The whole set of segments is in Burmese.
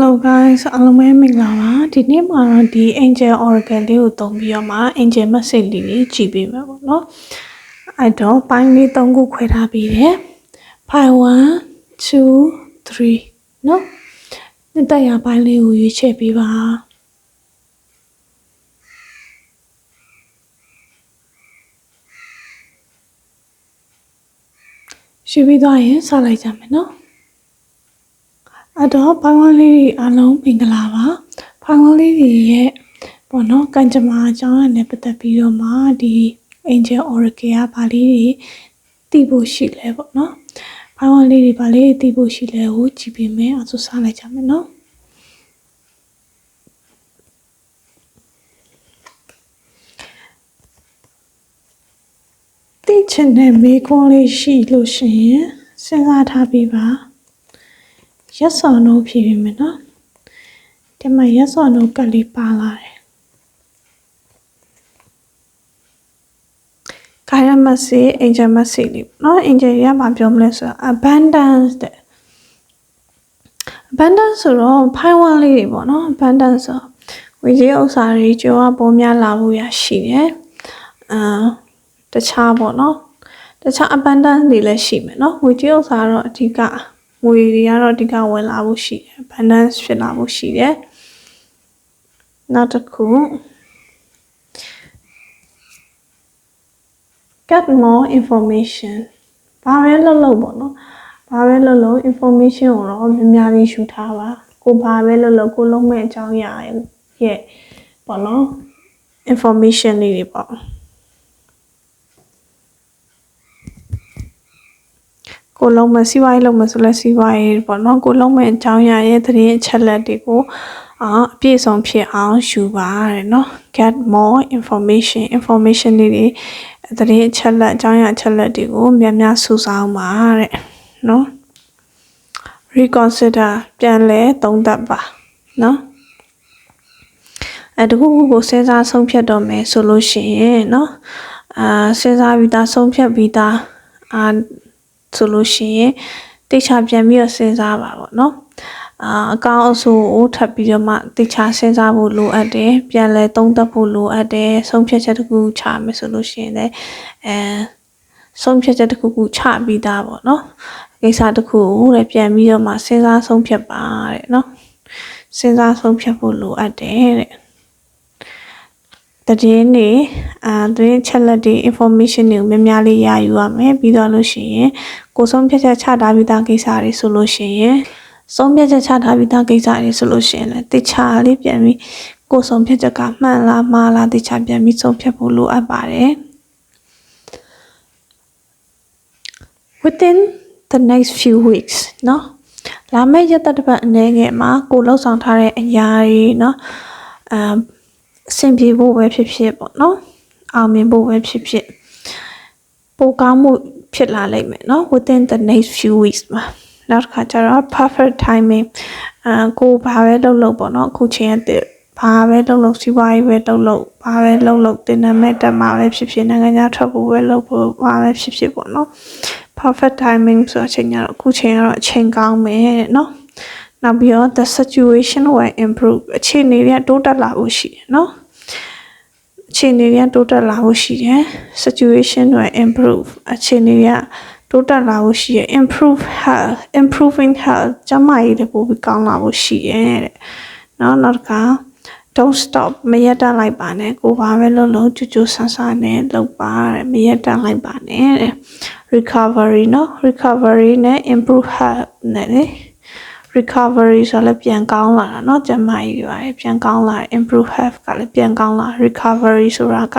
Hello guys အားလုံးပဲမင်္ဂလာပါဒီနေ့မှာတော့ဒီ Angel Oracle လေးကိုသုံးပြီးတော့မှ Angel Message လေးတွေကြည့်ပေးမှာပေါ့နော်အဲ့တော့ပိုင်းလေး၃ခုခွဲထားပြီးတယ် File 1 2 3နော်နှစ်သက်ရပိုင်းလေးကိုရွေးချယ်ပေးပါရွှေပြီးသွားရင်စလိုက်ကြမယ်နော် အဲ့တော့ဖိုင်ဝမ်လေးတွေအားလုံးမင်္ဂလာပါဖိုင်ဝမ်လေးတွေရဲ့ပေါ့နော်ကံကြမ္မာအကြောင်းအရာနဲ့ပတ်သက်ပြီးတော့မှဒီ Angel Oracle ကဗာလေးတွေသိဖို့ရှိလဲပေါ့နော်ဖိုင်ဝမ်လေးတွေဗာလေးတွေသိဖို့ရှိလဲကိုကြည့်ပေးမယ်အဲ့ဆိုစားလိုက်ကြမယ်နော်သိချင်တဲ့မေးခွန်းလေးရှိလို့ရှိရင်စဉ်းစားထားပြီးပါ yes or no ဖြေပေးမယ်နော်ဒီမှာ yes or no ကလေးပါလာတယ်ခိုင်ရမစီ angel မစီလေးနော် angel ရမှာပြောမလဲဆိုတော့ abundance တဲ့ abundance ဆိုတော့ဖိုင်ဝမ်လေးတွေပေါ့နော် abundance ဆိုဝေကြီးဥစ္စာတွေကျော်ကပုံများလာဖို့ရရှိတယ်အာတခြားပေါ့နော်တခြား abundance တွေလည်းရှိမယ်နော်ဝေကြီးဥစ္စာကတော့အဓိက ငွေတွေကတော့အဓိကဝင်လာဖို့ရှိတယ် balance ဖြစ်လာဖို့ရှိတယ်နောက်တစ်ခု get more information ဘာပဲလုပ်လို့ပေါ့နော်ဘာပဲလုပ်လို့ information ကိုတော့များများလေးယူထားပါကိုဘာပဲလုပ်လို့ကိုလုံးမဲ့အကြောင်းအရာရဲ့ပေါ့နော် information လေးတွေပေါ့ ကိုလုံးမစီးပွားရေးလုံးမဆိုလဲစီးပွားရေးပေါ့နော်ကိုလုံးမဲ့အကြောင်းအရာရဲ့သတင်းအချက်လက်တွေကိုအာအပြည့်စုံဖြစ်အောင်ယူပါတဲ့နော် get more information information တွေတွေသတင်းအချက်လက်အကြောင်းအရာအချက်လက်တွေကိုများများစုဆောင်းပါတဲ့နော် reconsider ပြန်လဲသုံးသပ်ပါနော်အဲတခုခုကိုစဉ်းစားဆုံးဖြတ်တော့မယ်ဆိုလို့ရှိရင်เนาะအာစဉ်းစားပြီးသားဆုံးဖြတ်ပြီးသားအာ ဆိုလို့ရှိရင်တိတ်ချပြန်ပြီးတော့စဉ်းစားပါပေါ့နော်အာအကောင်အဆိုးကိုထပ်ပြီးတော့မှတိတ်ချစဉ်းစားဖို့လိုအပ်တယ်ပြန်လဲသုံးသပ်ဖို့လိုအပ်တယ်ဆုံးဖြတ်ချက်တစ်ခုချမယ်ဆိုလို့ရှိရင်လည်းအဲဆုံးဖြတ်ချက်တစ်ခုခုချပြီးသားပေါ့နော်ကိစ္စတစ်ခုကိုလည်းပြန်ပြီးတော့မှစဉ်းစားဆုံးဖြတ်ပါတဲ့နော်စဉ်းစားဆုံးဖြတ်ဖို့လိုအပ်တယ်တဲ့ တည်င်းတွေအာသတင်းချက်လက်တွေ information တွေကိုများများလေးရယူရမယ်ပြီးတော့လို့ရှိရင်ကိုဆုံးဖြတ်ချက်ချထားပြီးသားကိစ္စတွေဆိုလို့ရှိရင်ဆုံးဖြတ်ချက်ချထားပြီးသားကိစ္စတွေဆိုလို့ရှိရင်လည်းတခြားလေးပြန်ပြီးကိုဆုံးဖြတ်ချက်ကမှန်လားမှားလားတခြားပြန်ပြီးဆုံးဖြတ်ဖို့လိုအပ်ပါတယ် within the next few weeks เนาะလာမယ့်ရက်သက်တစ်ပတ်အနေငယ်မှာကိုလှုပ်ဆောင်ထားတဲ့အရာတွေเนาะအမ် အဆင်ပြေဖို့ပဲဖြစ်ဖြစ်ပေါ့နော်အောင်မြင်ဖို့ပဲဖြစ်ဖြစ်ပိုကောင်းမှုဖြစ်လာလိမ့်မယ်နော် within the next few weeks မှာနောက်တစ်ခါကျတော့ perfect timing အာကိုဘာပဲလုပ်လို့ပေါ့နော်အခုချိန်ကဘာပဲလုပ်လို့စီးပွားရေးပဲလုပ်လို့ဘာပဲလုပ်လို့တင်နမဲ့တက်မှာပဲဖြစ်ဖြစ်နိုင်ငံခြားထွက်ဖို့ပဲလုပ်ဖို့ဘာပဲဖြစ်ဖြစ်ပေါ့နော် perfect timing ဆိုအချိန်ကတော့အခုချိန်ကတော့အချိန်ကောင်းမယ်တဲ့နော် နောက်ပြီးတော့ the situation will improve အခြေအနေတွေကတိုးတက်လာဖို့ရှိတယ်နော်အခြေအနေတွေကတိုးတက်လာဖို့ရှိတယ် situation will improve အခြေအနေတွေကတိုးတက်လာဖို့ရှိရ improve health improving health ကျန်းမာရေးတွေပိုပြီးကောင်းလာဖို့ရှိရဲ့တဲ့နော်နောက်တစ်ခါ don't stop မရက်တန့်လိုက်ပါနဲ့ကိုဘာပဲလုပ်လို့ကြွကြွဆန်းဆန်းနဲ့လုပ်ပါတဲ့မရက်တန့်လိုက်ပါနဲ့တဲ့ recovery နော် recovery နဲ့ improve health နဲ့လေ recovery ဆိုလည်းပြန်ကောင်းလာတာเนาะကျန်းမာရေးပါတယ်ပြန်ကောင်းလာ improve health ကလည်းပြန်ကောင်းလာ recovery ဆိုတာက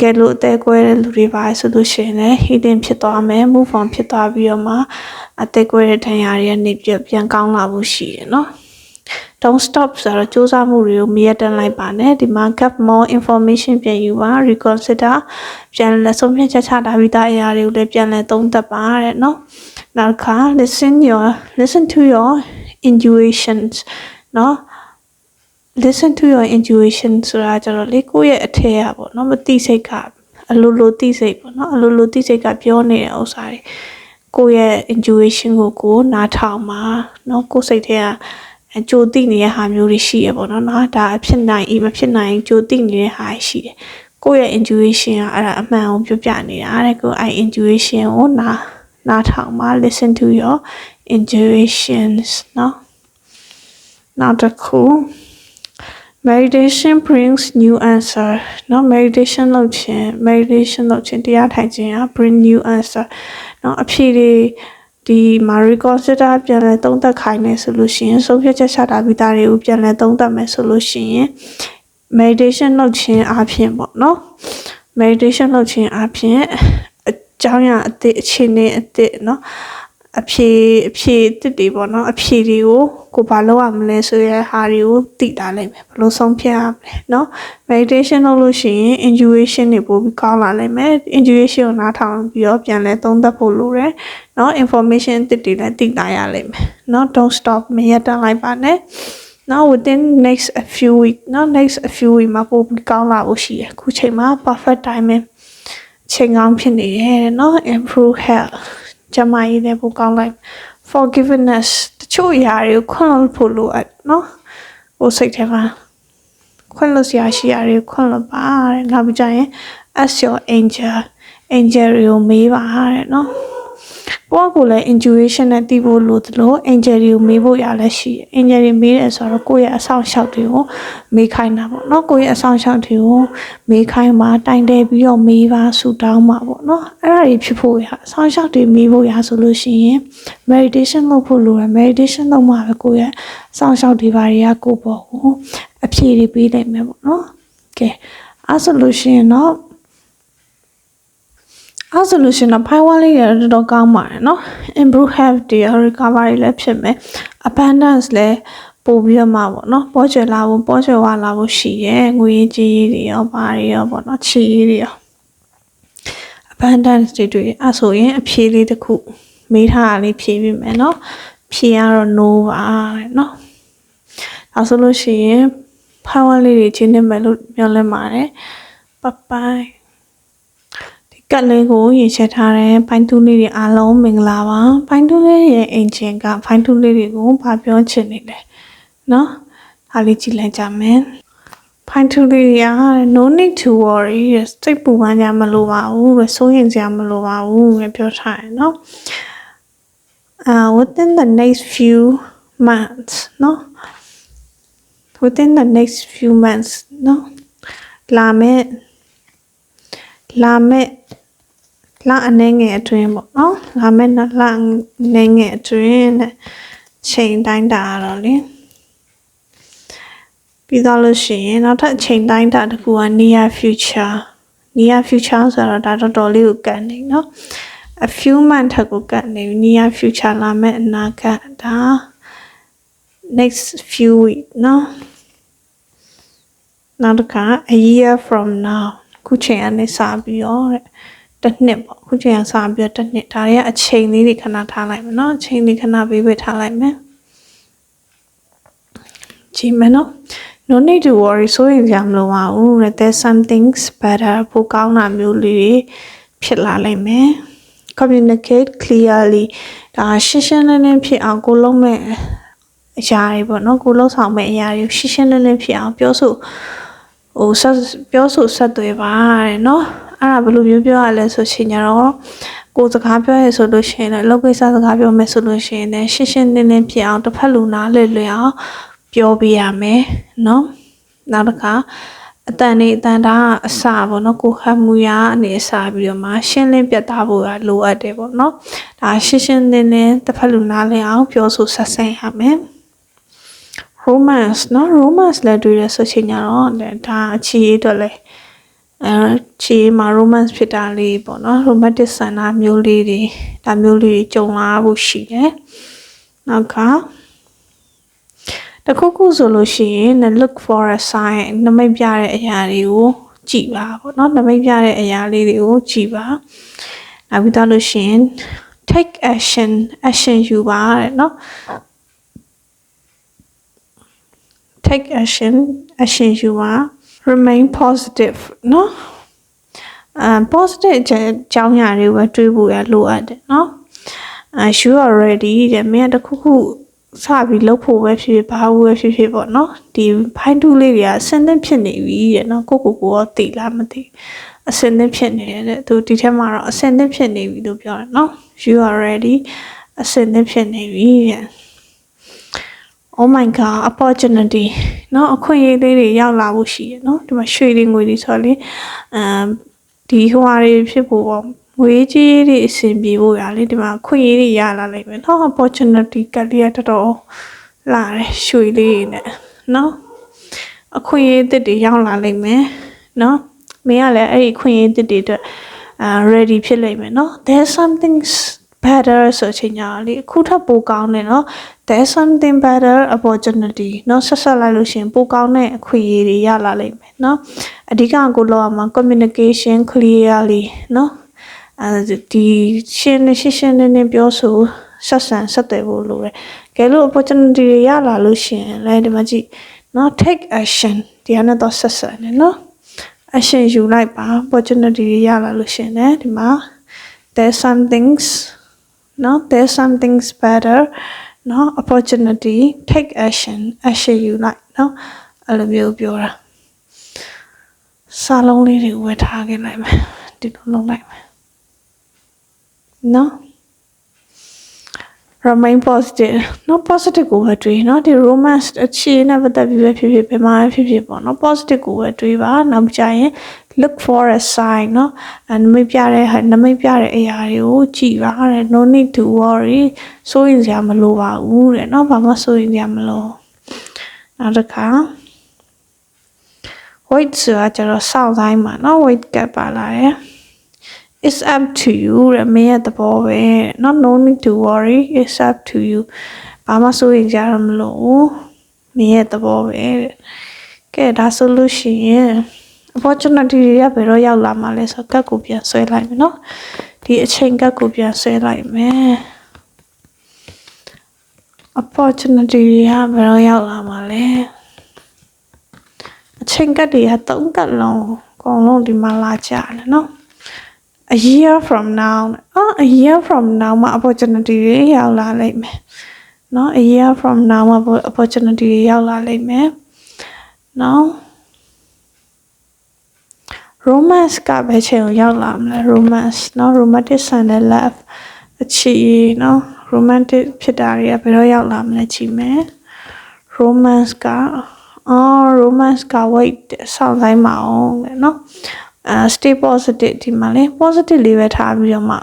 ကဲလို့အသက်ကွဲတဲ့လူတွေပါဆိုလို့ရှိရင်လည်း healing ဖြစ်သွားမယ် move on ဖြစ်သွားပြီးတော့မှအသက်ကွဲတဲ့ဒဏ်ရာတွေကနေပြပြန်ကောင်းလာဖို့ရှိတယ်เนาะ don't stop ဆိုတော့စူးစမ်းမှုတွေကိုမရက်တမ်းလိုက်ပါနဲ့ဒီမှာ gap more information ပြန်ယူပါ reconsider ပြန်လဲဆုံးဖြတ်ချက်ချတာပြီးသားအရာတွေကိုလည်းပြန်လဲသုံးသပ်ပါတဲ့เนาะ နောက်ခါ listen your listen to your intuitions နော် listen to your intuition ဆိုတာကျတော့လေကိုယ့်ရဲ့အထက်ရပေါ့နော်မသိစိတ်ကအလိုလိုသိစိတ်ပေါ့နော်အလိုလိုသိစိတ်ကပြောနေတဲ့ဥစ္စာတွေကိုယ့်ရဲ့ intuition ကိုကိုနားထောင်ပါနော်ကိုယ်စိတ်ထဲကအကြိုသိနေတဲ့ဟာမျိုးတွေရှိရပေါ့နော်နော်ဒါအဖြစ်နိုင်အမဖြစ်နိုင်ကြိုသိနေတဲ့ဟာရှိတယ်ကိုယ့်ရဲ့ intuition ကအဲ့ဒါအမှန်ကိုပြောပြနေတာတဲ့ကိုယ်အဲ့ intuition ကိုနား နားထောင်ပါ listen to your intuitions နော်နောက်တစ်ခု meditation brings new answer နော် meditation လုပ်ခြင်း meditation လုပ်ခြင်းတရားထိုင်ခြင်းက bring new answer နော်အဖြေတွေဒီ Marie Consider ပြန်လဲသုံးသက်ခိုင်းနေဆိုလို့ရှိရင်ဆုံးဖြတ်ချက်ချတာမိသားတွေကိုပြန်လဲသုံးသက်မယ်ဆိုလို့ရှိရင် meditation လုပ်ခြင်းအပြင်ပေါ့နော် meditation လုပ်ခြင်းအပြင် ကြောင်းအရာအသစ်အခြေအနေအသစ်เนาะအဖြေအဖြေအစ်တွေပေါ့နော်အဖြေတွေကိုကိုဘာလုပ်ရမလဲဆိုရဲဟာတွေကိုသိတာလိမ့်မယ်ဘယ်လိုဆုံးဖြတ်ရမလဲเนาะ meditation လုပ်လို့ရှိရင် intuition တွေပို့ပြီးကောင်းလာလိမ့်မယ် intuition ကိုနားထောင်ပြီးတော့ပြန်လဲသုံးသပ်ဖို့လိုတယ်เนาะ information အစ်တွေလည်းသိလာရလိမ့်မယ်เนาะ don't stop မရတမ်းလိုက်ပါနဲ့ now within next a few week နော် next a few week မှာပို့ပြီးကောင်းလာဖို့ရှိတယ်အခုချိန်မှာ perfect timing ချိန်ကောင်းဖြစ်နေတယ်တဲ့နော် improve health ကျန်းမရေးလည်းပိုကောင်းလိုက် forgiveness တချို့အရာတွေကိုခွင့်လွှတ်ဖို့လိုအပ်နော်ဟိုစိတ်ထဲမှာခွင့်လွှတ်စရာရှိရာတွေကိုခွင့်လွှတ်ပါတဲ့နောက်ပြီးကြရင် ask your angel angel တွေကိုမေးပါတဲ့နော် ကိုကကိုလည်း intuition နဲ့သိဖို့လိုသလို angel တွေကိုမေးဖို့ရလည်းရှိတယ် angel တွေမေးတယ်ဆိုတော့ကိုယ့်ရဲ့အဆောင်ရှောက်တွေကိုမေးခိုင်းတာပေါ့နော်ကိုယ့်ရဲ့အဆောင်ရှောက်တွေကိုမေးခိုင်းပါတိုင်တယ်ပြီးတော့မေးပါဆူတောင်းပါပေါ့နော်အဲ့ဒါတွေဖြစ်ဖို့ရအဆောင်ရှောက်တွေမေးဖို့ရဆိုလို့ရှိရင် meditation လုပ်ဖို့လိုတယ် meditation လုပ်မှပဲကိုယ့်ရဲ့အဆောင်ရှောက်တွေဘာတွေကကိုယ့်ပေါ်ကိုအဖြေတွေပေးနိုင်မယ်ပေါ့နော်ကဲအဲ့ဆိုလို့ရှိရင်တော့ အဲဆိုလို့ရှင်တော့ဖိုင်ဝါလေးတွေတော်တော်ကောင်းပါတယ်နော် improve health တွေ recovery လည်းဖြစ်မယ် abundance လည်းပို့ပြီးတော့မှာပေါ့နော်ပေါ်ချယ်လာဖို့ပေါ်ချယ်ဝါလာဖို့ရှိရဲငွေရေးကြေးရေးတွေရောဘာတွေရောပေါ့နော်ချီရေးတွေရော abundance တွေတွေ့အဲဆိုရင်အဖြေလေးတစ်ခုမေးထားတာလေးဖြေပြီးမယ်နော်ဖြေရတော့ no ပါတဲ့နော်ဒါဆိုလို့ရှိရင် power လေးတွေချင်းနေမယ်လို့ပြောလဲပါတယ် bye bye ကတ်လေးကိုရေချက်ထားတဲ့ဘိုင်းတူးလေးတွေအားလုံးမင်္ဂလာပါဘိုင်းတူးလေးရဲ့အင်ဂျင်ကဘိုင်းတူးလေးတွေကိုဗာပြောချင်နေတယ်နော်ဒါလေးကြည့်လိုက်ကြမယ်ဘိုင်းတူးလေးတွေက no need to worry စိတ်ပူပန်ကြမလို့ပါဘူးပဲစိုးရင်ကြမလို့ပါဘူးပဲပြောထားတယ်နော် uh within the next few months နော် within the next few months နော်လာမယ့်လာမယ့် လအနေငယ်အတွင်းပေါ့နော်လာမယ့်လအနေငယ်အတွင်းတဲ့ချိန်တိုင်းတာတော့လေပြီးတော့လို့ရှိရင်နောက်ထပ်ချိန်တိုင်းတာတစ်ခုက near future near future ဆိုတော့ဒါတော်တော်လေးကိုကန်နေเนาะ a few month ထက်ကိုကန်နေ near future လာမယ့်အနာဂတ်ဒါ next few week เนาะနောက်တစ်ခါ a year from now ခုချိန်ကနေစပြီးတော့တဲ့ တစ်နှစ်ပေါ့ခုချိန်ကစပြီးတော့တစ်နှစ်ဒါတွေကအချိန်လေးတွေခဏထားလိုက်မယ်နော်အချိန်လေးခဏပေးပေးထားလိုက်မယ်ချိန်မယ်နော် no need to worry ဆိုရင်ကြမလို့ပါဘူးတဲ့ there's some things better ပိုကောင်းတာမျိုးလေးတွေဖြစ်လာလိမ့်မယ် communicate clearly ဒါရှင်းရှင်းလင်းလင်းဖြစ်အောင်ကိုလုံးမဲ့အရာတွေပေါ့နော်ကိုလုံးဆောင်မဲ့အရာတွေရှင်းရှင်းလင်းလင်းဖြစ်အောင်ပြောဆိုဟိုဆက်ပြောဆိုဆက်သွယ်ပါတဲ့နော် အဲ့ဒါဘယ်လိုမျိုးပြောရလဲဆိုရှင်ကြတော့ကိုစကားပြောရဆိုလို့ရှိရင်လည်းလောကိစ္စစကားပြောမယ်ဆိုလို့ရှိရင်လည်းရှင်းရှင်းလင်းလင်းဖြစ်အောင်တစ်ဖက်လူနားလည်လည်အောင်ပြောပြရမယ်နော်နောက်တစ်ခါအတန်နေအတန်တာအစပေါ့နော်ကိုခတ်မှုရအနေအစပြီးတော့မှရှင်းလင်းပြတ်သားဖို့ကလိုအပ်တယ်ပေါ့နော်ဒါရှင်းရှင်းလင်းလင်းတစ်ဖက်လူနားလည်အောင်ပြောဆိုဆက်ဆံရမယ် romance နော် romance လည်းတွေ့ရဆိုချင်ကြတော့ဒါအချီးအတွက်လည်း အဲချီမှာ romance ဖြစ်တာလေးပေါ့နော် romantic ဆန္ဒမျိုးလေးတွေဒါမျိုးလေးတွေကြုံလာဖို့ရှိတယ်နောက်ကတခုခုဆိုလို့ရှိရင် look for a sign နမိတ်ပြတဲ့အရာတွေကိုကြည်ပါပေါ့နော်နမိတ်ပြတဲ့အရာလေးတွေကိုကြည်ပါနောက်ပြီးတော့လို့ရှိရင် take action action ယူပါတဲ့နော် take action action ယူပါ remain positive เนาะအဲ positive အကြောင်းအရာတွေပဲတွေးဖို့ရလိုအပ်တယ်เนาะအဲ you are ready တဲ့မင်းတခုခု စပြီးလှုပ်ဖို့ပဲဖြစ်ဖြစ်ဘာလို့ပဲဖြစ်ဖြစ်ပေါ့နော်ဒီဘိုင်းတူးလေးတွေကအစင်းသင့်ဖြစ်နေပြီတဲ့နော်ကိုကိုကိုရောသိလားမသိအစင်းသင့်ဖြစ်နေတယ်တဲ့သူဒီထက်မှာတော့အစင်းသင့်ဖြစ်နေပြီလို့ပြောတယ်နော် you are ready အစင်းသင့်ဖြစ်နေပြီတဲ့ oh my god opportunity เนาะအခွင့်အရေးလေးတွေရောက်လာဖို့ရှိရเนาะဒီမှာရွှေတွေငွေတွေဆိုတော့လေအမ်ဒီဟိုဟာတွေဖြစ်ဖို့ပေါ့ငွေကြီးတွေအဆင်ပြေဖို့ရလေဒီမှာအခွင့်အရေးတွေရလာလိမ့်မယ်เนาะ opportunity ကလေးကတော်တော်လာတယ်ရွှေလေးတွေနဲ့เนาะအခွင့်အရေးသစ်တွေရောက်လာလိမ့်မယ်เนาะမင်းကလည်းအဲ့ဒီအခွင့်အရေးသစ်တွေအတွက်အာ ready ဖြစ်လိမ့်မယ်เนาะ there's something better ဆိုချင်ညာလေအခုထပ်ပိုကောင်းတယ်နော် there's something better opportunity နော်ဆက်ဆက်လိုက်လို့ရှင်ပိုကောင်းတဲ့အခွင့်အရေးတွေရလာလိမ့်မယ်နော်အဓိကကိုလောက်အောင် communication clearly နော်အဲဒီရှင်းရှင်းရှင်းလင်းလင်းပြောဆိုဆက်ဆံဆက်သွယ်ဖို့လိုတယ်ကဲလို့ opportunity တွေရလာလို့ရှင်လဲဒီမှာကြည့်နော် take action ဒီဟာနဲ့တော့ဆက်ဆံတယ်နော် action ယူလိုက်ပါ opportunity တွေရလာလို့ရှင်တယ်ဒီမှာ there's some things no there's something's better no opportunity take action action ယူလိုက်နော်အဲ့လိုမျိုးပြောတာစာလုံးလေးတွေဝယ်ထားခဲ့လိုက်မယ်ဒီလိုလုပ်လိုက်မယ်နော် remain positive နော် positive ကိုပဲတွေးနော်ဒီ romance အခြေနဲ့ပတ်သက်ပြီးပဲဖြစ်ဖြစ်ဘယ်မှာပဲဖြစ်ဖြစ်ပေါ့နော် positive ကိုပဲတွေးပါနောက်ကြရင် look for a sign နော်အဲနမိတ်ပြတဲ့ဟာနမိတ်ပြတဲ့အရာတွေကိုကြည့်ပါတဲ့ no need to worry စိုးရင်စရာမလိုပါဘူးတဲ့နော်ဘာမှစိုးရင်စရာမလိုနောက်တစ်ခါ wait ဆိုတာကျတော့စောင့်ဆိုင်မှာနော် wait ကပါလာတယ် it's up to you တဲ့မင်းရဲ့သဘောပဲတဲ့ not no need to worry it's up to you ဘာမှစိုးရင်ကြရမလို့မင်းရဲ့သဘောပဲတဲ့ကဲဒါဆိုလို့ရှိရင် opportunity တွေကဘယ်တော့ရောက်လာမှာလဲဆိုတော့ကတ်ကိုပြန်ဆွဲလိုက်မယ်နော်ဒီအချိန်ကတ်ကိုပြန်ဆွဲလိုက်မယ် opportunity တွေကဘယ်တော့ရောက်လာမှာလဲအချိန်ကတ်တွေကသုံးကတ်လုံးအကုန်လုံးဒီမှာလာကြတယ်နော် a year from now အော် a year from now မှာ opportunity တွေရောက်လာလိမ့်မယ်เนาะ a year from now မှာ opportunity တွေရောက်လာလိမ့်မယ်เนาะ romance ကပဲချိန်ကိုရောက်လာမလဲ romance เนาะ romantic ဆန်တဲ့ love အချီเนาะ romantic ဖြစ်တာတွေကဘယ်တော့ရောက်လာမလဲကြည့်မယ် romance ကအော် romance က wait စောင့်ဆိုင်မအောင်လေเนาะ အဲ stay positive ဒီမှာလေ positive လေးပဲထားပြီးတော့မှ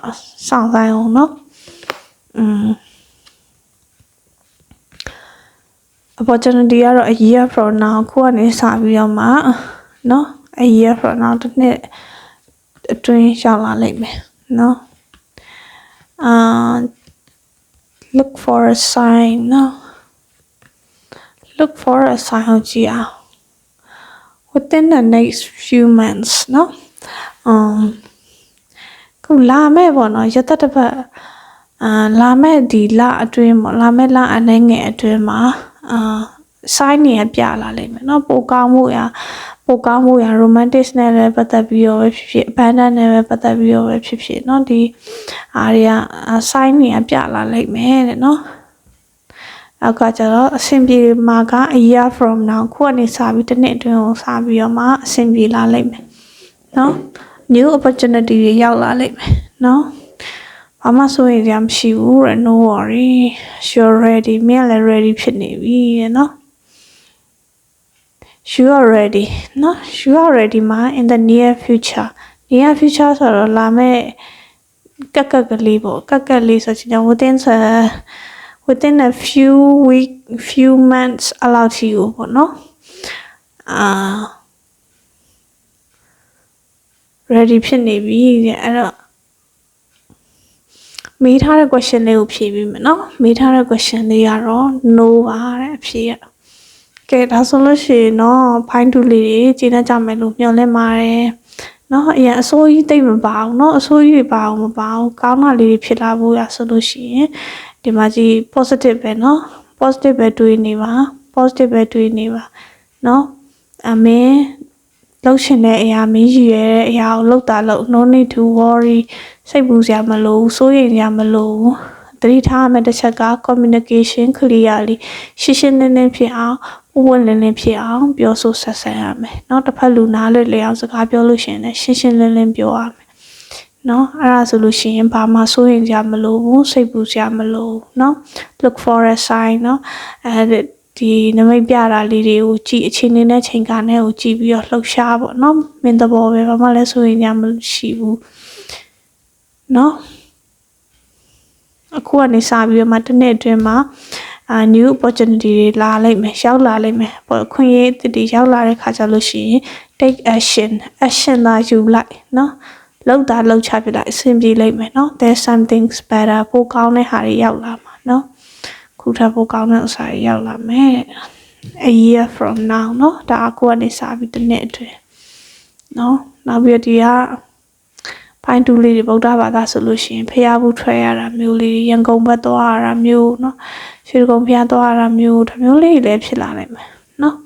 စောင့်ဆိုင်အောင်เนาะอืม opportunity ကတော့ a year from now ခုကနေစပြီးတော့မှเนาะ a year from now တစ်နှစ်အတွင်းရောက်လာလိမ့်မယ်เนาะအာ look for a sign เนาะ look for a sign ကိုကြည့်အောင် within the next few months เนาะ um ခုလာမဲ့ပေါ့နော်ရတတပတ်အာလာမဲ့ဒီလအတွင်းပေါ့လာမဲ့လအနေငယ်အတွင်းမှာအာ sign တွေပြလာလိမ့်မယ်เนาะပိုကောင်းမှုရပိုကောင်းမှုရ romantic နဲ့လည်းပတ်သက်ပြီးတော့ပဲဖြစ်ဖြစ် abandon နဲ့ပဲပတ်သက်ပြီးတော့ပဲဖြစ်ဖြစ်เนาะဒီအားတွေက sign တွေပြလာလိမ့်မယ်တဲ့เนาะ အောက်ကကျတော့အဆင်ပြေမှာက a year from now ခုကနေစပြီးတစ်နှစ်အတွင်းကိုစပြီးတော့မှအဆင်ပြေလာလိမ့်မယ်နော် new opportunity တွေရောက်လာလိမ့်မယ်နော်ဘာမှစိုးရိမ်စရာမရှိဘူးတဲ့ no worry you're ready မင်းလည်း ready ဖြစ်နေပြီတဲ့နော် you are ready နော် you are ready မှာ in the near future near future ဆိုတော့လာမဲ့ကက်ကက်ကလေးပေါ့ကက်ကက်လေးဆိုချင်တော့ဝတင်းဆာ within a few week few months အလောက်ကြီးကိုပေါ့နော်အာ ready ဖြစ်နေပြီတဲ့အဲ့တော့မေးထားတဲ့ question လေးကိုဖြေပြီးမယ်နော်မေးထားတဲ့ question လေးကတော့ no ပါတဲ့အဖြေကကဲဒါဆိုလို့ရှိရင်တော့ဘိုင်းတူလေးတွေကျင်းတတ်ကြမယ်လို့မျှော်လင့်ပါတယ်နော်အရင်အစိုးရတိတ်မပါဘူးနော်အစိုးရပါအောင်မပါဘူးကောင်းတာလေးတွေဖြစ်လာဖို့ရဆိုလို့ရှိရင် ဒီမှာကြီး positive ပဲเนาะ positive ပဲတွေးနေပါ positive ပဲတွေးနေပါเนาะအမင်းလှုပ်ရှင်တဲ့အရာမင်းရည်ရဲ့အရာကိုလှုပ်တာလှုပ် no need to worry စိတ်ပူစရာမလိုဘူးစိုးရိမ်စရာမလိုဘူး သတိထားရမယ့်တစ်ချက်က communication clearly ရှင်းရှင်းလင်းလင်းဖြစ်အောင်ဥဝင်လင်းလင်းဖြစ်အောင်ပြောဆိုဆက်ဆံရမယ်เนาะတစ်ဖက်လူနားလွတ်လည်အောင်စကားပြောလို့ရှိရင်လည်းရှင်းရှင်းလင်းလင်းပြောရမယ် ယ်။ နော်အဲ့ဒါဆိုလို့ရှိရင်ဘာမှစိုးရင်ကြမလို့ဘူးစိတ်ပူစရာမလိုနော် look for a sign နော်အဲဒီနမိတ်ပြတာလေးတွေကိုကြည့်အချိန်လေးနဲ့ချိန်ကာနဲ့ကိုကြည့်ပြီးတော့လှုပ်ရှားပေါ့နော်မင်းသဘောပဲဘာမှလည်းစိုးရင်ကြမရှိဘူးနော်အခုကနေစပြီးတော့မှတစ်နှစ်အတွင်းမှာအာ new opportunity တွေလာလိုက်မယ်ရောက်လာလိုက်မယ်ပေါ့ခွင့်ရေးအစ်တီရောက်လာတဲ့ခါကျလို့ရှိရင် take action action လာယူလိုက်နော် လောက်တာလောက်ချပြလိုက်အဆင်ပြေလိမ့်မယ်နော် there's something better ပိုကောင်းတဲ့ဟာတွေရောက်လာမှာနော်ခုထပ်ပိုကောင်းတဲ့ဥစားတွေရောက်လာမယ် a year from now နော်ဒါအခုကနေစပြီးတစ်နှစ်အတွင်းနော်နောက်ပြီးဒီကဖိုင်တူလေးတွေဗုဒ္ဓဘာသာဆိုလို့ရှိရင်ဖျားဘူးထွက်ရတာမျိုးလေးရန်ကုန်ဘက်သွားရတာမျိုးနော်ရွှေကုန်းဖျားသွားရတာမျိုးဒါမျိုးလေးတွေလည်းဖြစ်လာနိုင်မယ်နော်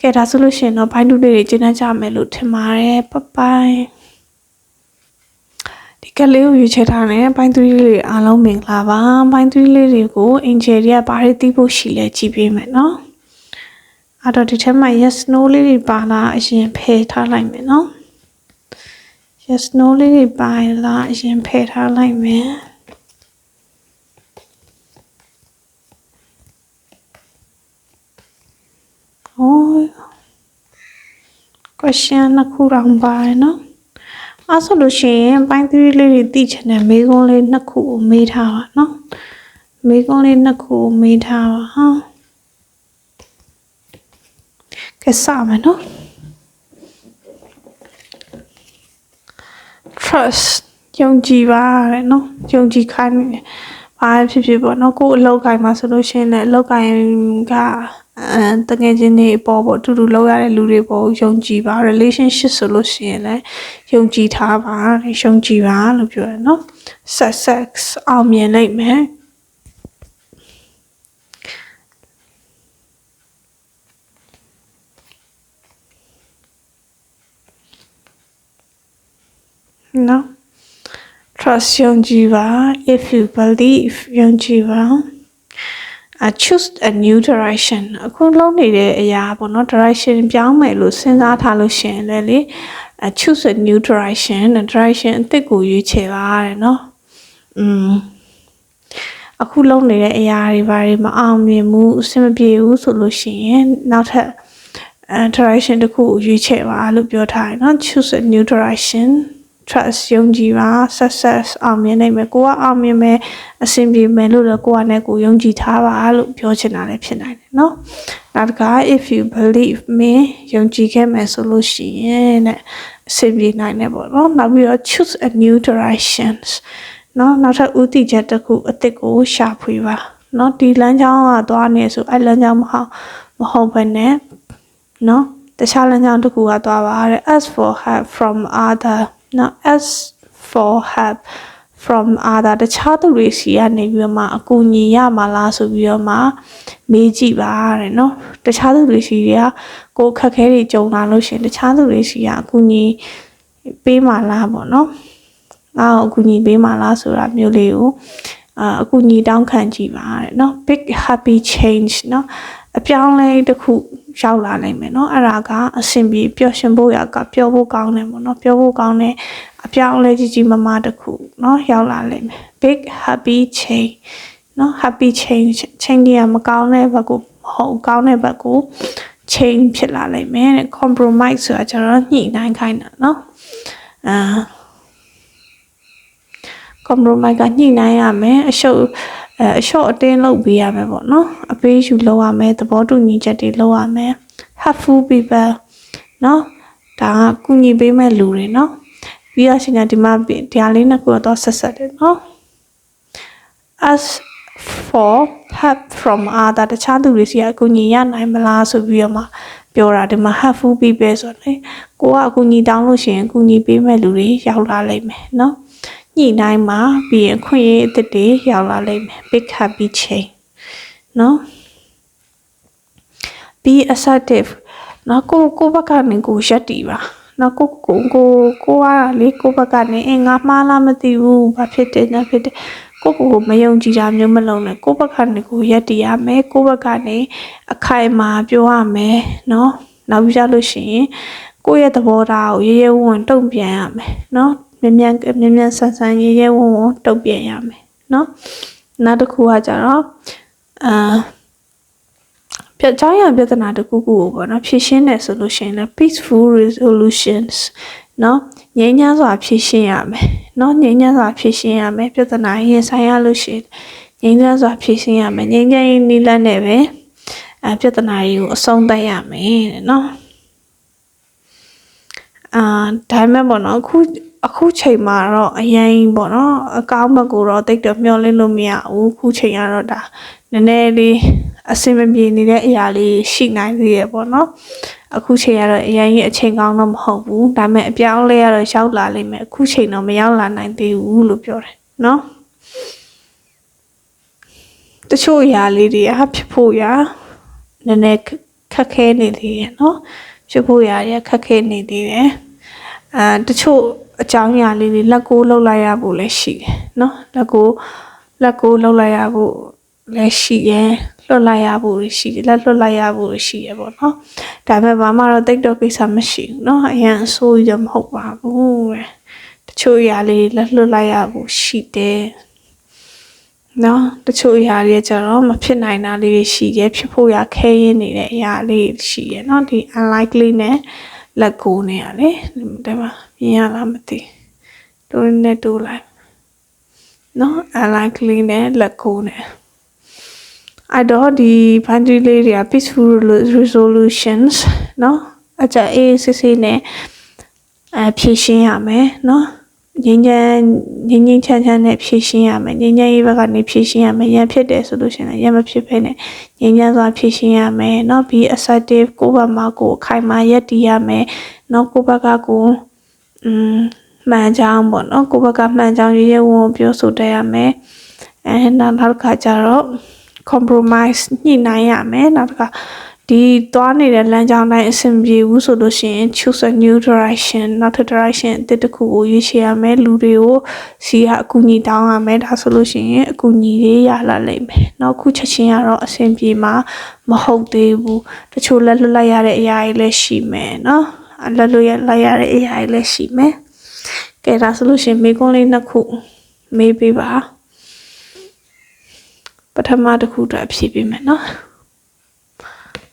ကဲဒါဆိုလို့ရှိရင်တော့ဖိုင်တူလေးတွေကျင်းနှံ့ကြမယ်လို့ထင်ပါတယ်ဘိုင်ဘိုင် ကလေးကိုရွေးချယ်ထားတဲ့ပိုင်းတူလေးတွေအားလုံးမင်္ဂလာပါပိုင်းတူလေးတွေကိုအင်ဂျယ်တွေကဘာတွေသိဖို့ရှိလဲကြည့်ပေးမယ်เนาะအဲ့တော့ဒီထက်မှ yes no လေးတွေပါလာအရင်ဖယ်ထားလိုက်မယ်เนาะ yes no လေးတွေပါလာအရင်ဖယ်ထားလိုက်မယ် ဟို question နှစ်ခုတောင်ပါတယ်နော် အဲဆိုလို့ရှိရင်ပိုင်းသီးလေးတွေသိချင်တဲ့မေးခွန်းလေးနှစ်ခုကိုမေးထားပါနော်မေးခွန်းလေးနှစ်ခုကိုမေးထားပါဟာကဲစမယ်နော် trust ယုံကြည်ပါတဲ့နော်ယုံကြည်ခိုင်းနေဘာဖြစ်ဖြစ်ပေါ့နော်ကိုယ်အလောက်ကိုင်းမှာဆိုလို့ရှိရင်လည်းအလောက်ကိုင်းက အဲတကယ်ချင်းတွေပေါ်ပေါ်အတူတူလောက်ရတဲ့လူတွေပေါ်ယုံကြည်ပါ relationship ဆိုလို့ရှိရင်လည်းယုံကြည်ထားပါယုံကြည်ပါလို့ပြောတယ်နော် sex sex အောင်မြင်လိမ့်မယ်နော် trust ယုံကြည်ပါ if you believe ယုံကြည်ပါ I choose a new direction အခုလုံးနေတဲ့အရာပေါ့နော် direction ပြောင်းမယ်လို့စဉ်းစားထားလို့ရှိရင်လည်းလေ I choose a new direction a direction အသစ်ကိုရွေးချယ်ပါတဲ့နော်อืมအခုလုံးနေတဲ့အရာတွေဘာတွေမအောင်မြင်ဘူးအဆင်မပြေဘူးဆိုလို့ရှိရင်နောက်ထပ်အဲ direction တစ်ခုကိုရွေးချယ်ပါလို့ပြောထားတယ်เนาะ choose a new direction trust ယုံကြည်ပါ success အောင်မြင်နိုင်မယ်ကိုကအောင်မြင်မယ်အဆင်ပြေမယ်လို့လည်းကိုကနဲ့ကိုယုံကြည်ထားပါလို့ပြောချင်တာလည်းဖြစ်နိုင်တယ်เนาะနောက်တစ်ခါ if you believe me ယုံကြည်ခဲ့မယ်ဆိုလို့ရှိရင်တဲ့အဆင်ပြေနိုင်တယ်ပေါ့เนาะနောက်ပြီးတော့ choose a new directions เนาะနောက်ထပ်ဥတီချက်တစ်ခုအသစ်ကိုရှာဖွေပါเนาะဒီလမ်းကြောင်းကသွားနေဆိုအဲ့လမ်းကြောင်းမဟုတ်မဟုတ်ဘဲနဲ့เนาะတခြားလမ်းကြောင်းတစ်ခုကသွားပါတဲ့ as for help from other now as for help from other တခြားသူတွေစီကနေပြီးတော့မှအကူအညီရမှာလားဆိုပြီးတော့မှမေးကြည့်ပါတဲ့နော်တခြားသူတွေစီတွေကကိုယ်အခက်ခဲတွေကြုံလာလို့ရှင်တခြားသူတွေစီကအကူအညီပေးမှာလားပေါ့နော်ငါ့ကိုအကူအညီပေးမှာလားဆိုတာမျိုးလေးကိုအာအကူအညီတောင်းခံကြည့်ပါတဲ့နော် big happy change နော်အပြောင်းလဲတစ်ခု ရောက်လာနိုင်မယ်เนาะအဲ့ဒါကအဆင်ပြေပျော်ရွှင်ဖို့ရကပျော်ဖို့ကောင်းတယ်ပေါ့เนาะပျော်ဖို့ကောင်းတဲ့အပြောင်းလဲကြီးကြီးမားမားတစ်ခုเนาะရောက်လာနိုင်မယ် big happy change เนาะ happy change change ကမကောင်းတဲ့ဘက်ကိုမဟုတ်ကောင်းတဲ့ဘက်ကို change ဖြစ်လာနိုင်မယ်တဲ့ compromise ဆိုတာကျတော့ညှိနှိုင်းခိုင်းတာเนาะအာ compromise ကညှိနှိုင်းရမယ်အရှုပ် အဲအလျှော့အတင်းလုပ်ပေးရမယ်ပေါ့နော်အပေးယူလုပ်ရမယ်သဘောတူညီချက်တွေလုပ်ရမယ် helpful people နော်ဒါကကူညီပေးမဲ့လူတွေနော်ပြီးရရှင်ကဒီမှာဒီဟာလေးနှစ်ခုတော့ဆက်ဆက်တယ်နော် as for help from other တခြားသူတွေစီကအကူညီရနိုင်မလားဆိုပြီးတော့မှပြောတာဒီမှာ helpful people ဆိုတော့လေကိုကအကူညီတောင်းလို့ရှိရင်အကူညီပေးမဲ့လူတွေရောက်လာလိမ့်မယ်နော် ညှိနှိုင်းမှာပြီးရင်ခွင့်ရအသစ်တွေရောက်လာလိမ့်မယ် big happy change နော် be assertive နော်ကိုကိုဘက်ကနေကိုရက်တီပါနော်ကိုကိုကိုကိုကလေကိုဘက်ကနေအင်းငါမှားလားမသိဘူးဘာဖြစ်တယ်ညာဖြစ်တယ်ကိုယ့်ကိုယ်ကိုမယုံကြည်တာမျိုးမလုံးနဲ့ကိုယ့်ဘက်ကနေကိုယ်ရက်တည်ရမယ်ကိုယ့်ဘက်ကနေအခိုင်အမာပြောရမယ်နော်နောက်ပြီးကြလို့ရှိရင်ကိုယ့်ရဲ့သဘောထားကိုရဲရဲဝံ့ဝံ့တုံ့ပြန်ရမယ်နော် မြင်မြန်မြင်မြန်ဆန်ဆန်ရဲရဲဝံ့ဝံ့တုံ့ပြန်ရမယ်နော်နောက်တစ်ခုကကြတော့အာ ပြအကြောင်းရပြဿနာတစ်ခုခုကိုပေါ့နော်ဖြေရှင်းတယ်ဆိုလို့ရှိရင်လည်း peaceful resolutions เนาะငြိမ်းချမ်းစွာဖြေရှင်းရမယ်เนาะငြိမ်းချမ်းစွာဖြေရှင်းရမယ်ပြဿနာရင်ဆိုင်ရလို့ရှိရင်ငြိမ်းချမ်းစွာဖြေရှင်းရမယ်ငြိမ်းချမ်းရေးနိလတ်နဲ့ပဲအဲပြဿနာတွေကိုအဆုံးသတ်ရမယ်တဲ့เนาะအာဒါပေမဲ့ပေါ့နော်အခု အခုချိန်မှာတော့အရင်ပေါ့နော်အကောင်းဘက်ကိုတော့တိတ်တော့မျှော်လင့်လို့မရဘူးအခုချိန်ကတော့ဒါနည်းနည်းလေးအဆင်မပြေနေတဲ့အရာလေးရှိနိုင်သေးရပေါ့နော်အခုချိန်ကတော့အရင်ကြီးအချိန်ကောင်းတော့မဟုတ်ဘူးဒါပေမဲ့အပြောင်းလဲကတော့ရောက်လာလိမ့်မယ်အခုချိန်တော့မရောက်လာနိုင်သေးဘူးလို့ပြောတယ်နော်တချို့အရာလေးတွေကဖြစ်ဖို့ရာနည်းနည်းခက်ခဲနေသေးတယ်နော်ဖြစ်ဖို့ရာတွေကခက်ခဲနေသေးတယ်အဲတချို့ အကြောင်းအရာလေးတွေလက်ကိုလှုပ်လိုက်ရဖို့လည်းရှိတယ်နော်လက်ကိုလက်ကိုလှုပ်လိုက်ရဖို့လည်းရှိတယ်လွတ်လိုက်ရဖို့ရှိတယ်လက်လွတ်လိုက်ရဖို့ရှိရပေါ့နော်ဒါပေမဲ့ဘာမှတော့တိတ်တော့ကိစ္စမရှိဘူးเนาะအရင်အဆိုးရမဟုတ်ပါဘူးတဲ့တချို့အရာလေးလက်လွတ်လိုက်ရဖို့ရှိတယ်နော်တချို့အရာတွေကျတော့မဖြစ်နိုင်တာလေးတွေရှိတယ်ဖြစ်ဖို့ရခဲရင်းနေတဲ့အရာလေးရှိရเนาะဒီ unlikely နဲ့လက်ကိုနေရလေဒီမှာ မြင်ရလားမသိတိုးနေတိုးလိုက်နော် unlikely နဲ့လက်ကိုနေအဲ့တော့ဒီ boundary လေးတွေက peaceful resolutions နော်အကြအေးစစ်စစ်နဲ့အဖြည့်ရှင်းရမယ်နော်ငင်းငင်းငင်းငင်းချမ်းချမ်းနဲ့ဖြည့်ရှင်းရမယ်ငင်းငင်းရေးဘက်ကနေဖြည့်ရှင်းရမယ်ရံဖြစ်တယ်ဆိုလို့ရှိရင်ရံမဖြစ်ဖ ೇನೆ ငင်းငင်းစွာဖြည့်ရှင်းရမယ်เนาะ be assertive ကိုယ့်ဘက်မှာကိုယ်အခိုင်အမာရပ်တည်ရမယ်เนาะကိုယ့်ဘက်ကကိုယ် อืมမှန်ကြောင်းပေါ့နော်ကိုဘက်ကမှန်ကြောင်းရေးရဲဝန်ပြောဆိုတတ်ရမယ်အဲနောက်တစ်ခါကျတော့ compromise ညှိနှိုင်းရမယ်နောက်တစ်ခါဒီသွားနေတဲ့လမ်းကြောင်းတိုင်းအဆင်ပြေဘူးဆိုလို့ရှိရင် choose a new direction နောက်ထပ် direction အသစ်တစ်ခုကိုရွေးချယ်ရမယ်လူတွေကိုစီကအကူအညီတောင်းရမယ်ဒါဆိုလို့ရှိရင်အကူအညီတွေရလာလိမ့်မယ်နောက်ခုချက်ချင်းကတော့အဆင်ပြေမှာမဟုတ်သေးဘူးတချို့လက်လွတ်လိုက်ရတဲ့အရာတွေလည်းရှိမယ်နော် လက်လွတ်ရလိုက်ရတဲ့အရာတွေလည်းရှိမယ်ကဲဒါဆိုလို့ရှိရင်မိကုန်းလေးနှစ်ခုမေးပေးပါပထမတစ်ခုအတွက်အဖြေပေးမယ်နော်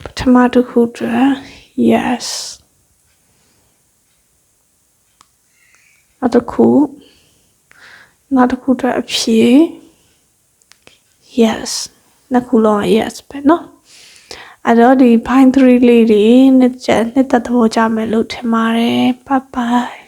ပထမတစ်ခုအတွက် yes နောက်တစ်ခုနောက်တစ်ခုအတွက်အဖြေ yes နှစ်ခုလုံး yes ပဲနော် အဲ့တော့ဒီ point 3လေးတွေနှစ်ချက်နှစ်သက်သဘောကြမယ်လို့ထင်ပါတယ် bye bye